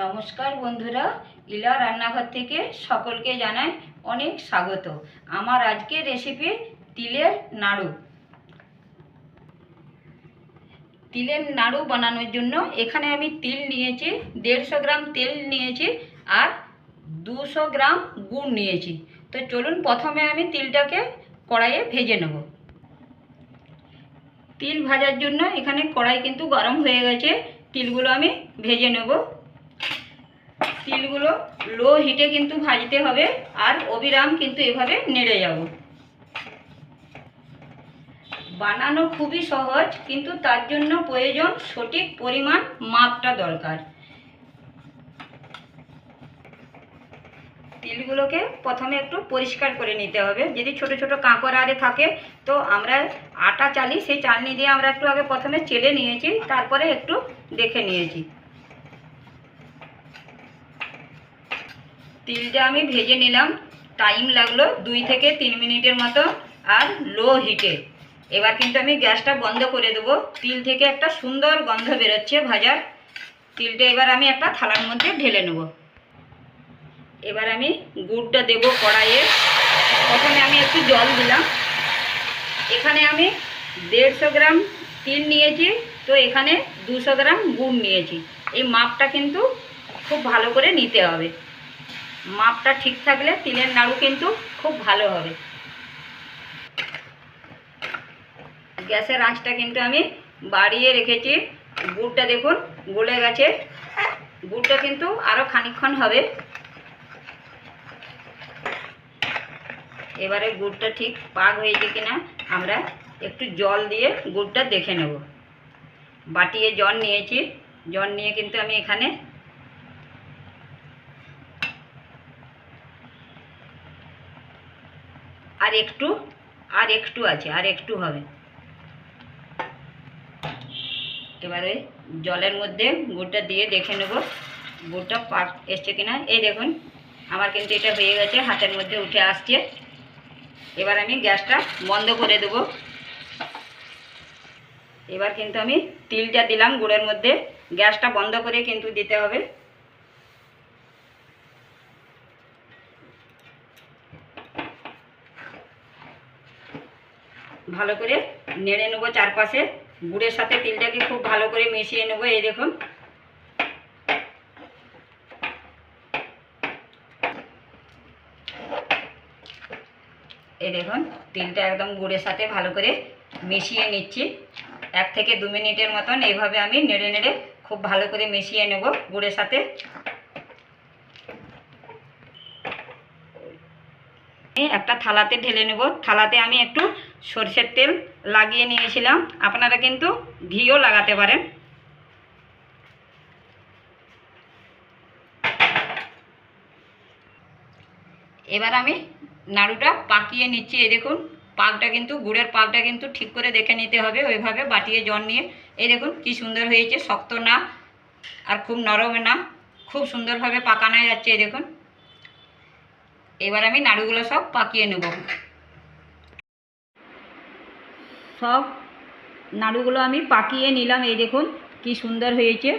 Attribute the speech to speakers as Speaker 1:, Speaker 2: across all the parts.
Speaker 1: নমস্কার বন্ধুরা ইলা রান্নাঘর থেকে সকলকে জানাই অনেক স্বাগত। আমার আজকের রেসিপি তিলের নাড়ু। তিলের নাড়ু বানানোর জন্য এখানে আমি তিল নিয়েছি, দেড়শো গ্রাম তেল নিয়েছি আর দুশো গ্রাম গুড় নিয়েছি। তো চলুন প্রথমে আমি তিলটাকে কড়াইয়ে ভেজে নেব। তিল ভাজার জন্য এখানে কড়াই কিন্তু গরম হয়ে গেছে, তিলগুলো আমি ভেজে নেব। তিলগুলো লো হিটে কিন্তু ভাজতে হবে আর অবিরাম কিন্তু এভাবে নেড়ে যাব। বানানো খুবই সহজ, কিন্তু তার জন্য প্রয়োজন সঠিক পরিমাণ মাপটা দরকার। তিলগুলোকে প্রথমে একটু পরিষ্কার করে নিতে হবে। যদি ছোট ছোট কাঁকড় আরে থাকে, তো আমরা আটা চালি, সেই চালনি দিয়ে আমরা একটু আগে প্রথমে চেলে নিয়েছি, তারপরে একটু দেখে নিয়েছি। তিলটা আমি ভেজে নিলাম। টাইম লাগল দুই থেকে তিন মিনিটের মতো আর লো হিটে। এবার কিন্তু আমি গ্যাসটা বন্ধ করে দেবো। তিল থেকে একটা সুন্দর গন্ধ বেরোচ্ছে ভাজার। তিলটা এবার আমি একটা থালার মধ্যে ঢেলে নেব। এবার আমি গুড়টা দেব কড়াইয়ে। প্রথমে আমি একটু জল দিলাম। এখানে আমি দেড়শো গ্রাম তিল নিয়েছি, তো এখানে দুশো গ্রাম গুড় নিয়েছি। এই মাপটা কিন্তু খুব ভালো করে নিতে হবে। মাপটা ঠিক থাকলে তিলের নাড়ু কিন্তু খুব ভালো হবে। গ্যাসের আঁচটা কিন্তু আমি বাড়িয়ে রেখেছি। গুড়টা দেখুন, গলে গেছে। গুড়টা কিন্তু আরও খানিকক্ষণ হবে। এবারে গুড়টা ঠিক পাক হয়েছে কিনা আমরা একটু জল দিয়ে গুড়টা দেখে নেব। বাটিয়ে জল নিয়েছি। জল নিয়ে কিন্তু আমি এখানে আর একটু আর একটু আছে, আর একটু হবে। এবারে জলের মধ্যে গুড়টা দিয়ে দেখে নেব, গুড়টা পাক এসছে কিনা। এই দেখুন, আমার কিন্তু এটা হয়ে গেছে, হাতের মধ্যে উঠে আসছে। এবার আমি গ্যাসটা বন্ধ করে দেব। এবার কিন্তু আমি তিলটা দিলাম গুড়ের মধ্যে, গ্যাসটা বন্ধ করে কিন্তু দিতে হবে। ভালো করে নেড়ে নেব চারপাশে। গুড়ের সাথে তিলটাকে খুব ভালো করে মিশিয়ে নেব, এই দেখুন। এই দেখুন, তিলটা একদম গুড়ের সাথে ভালো করে মিশিয়ে নিচ্ছি। এক থেকে দু মিনিটের মতন এইভাবে আমি নেড়ে নেড়ে খুব ভালো করে মিশিয়ে নেব গুড়ের সাথে। একটা থালাতে ঢেলে নেব। থালাতে আমি একটু সরষের তেল লাগিয়ে নিয়েছিলাম। আপনারা কিন্তু ঘিও লাগাতে পারেন। এবার আমি নাড়ুটা পাকিয়ে নিচ্ছি, এই দেখুন। পাকটা কিন্তু, গুড়ের পাকটা কিন্তু ঠিক করে দেখে নিতে হবে, ওইভাবে বাটিয়ে জল নিয়ে। এই দেখুন কি সুন্দর হয়েছে, শক্ত না আর খুব নরম না, খুব সুন্দরভাবে পাকানো যাচ্ছে, এই দেখুন। এবার আমি নাড়ুগুলো সব পাকিয়ে নেব। সব নাড়ুগুলো আমি পাকিয়ে নিলাম, এই দেখুন কি সুন্দর হয়েছে।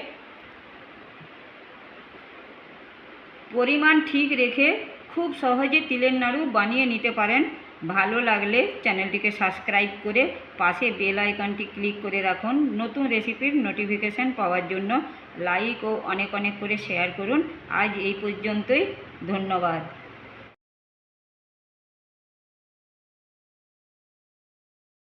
Speaker 1: পরিমাণ ঠিক রেখে খুব সহজে তিলের নাড়ু বানিয়ে নিতে পারেন। ভালো লাগলে চ্যানেলটিকে সাবস্ক্রাইব করে পাশে বেল আইকনটি ক্লিক করে রাখুন। নতুন রেসিপির নোটিফিকেশান পাওয়ার জন্য লাইক ও অনেক অনেক করে শেয়ার করুন। আজ এই পর্যন্তই, ধন্যবাদ।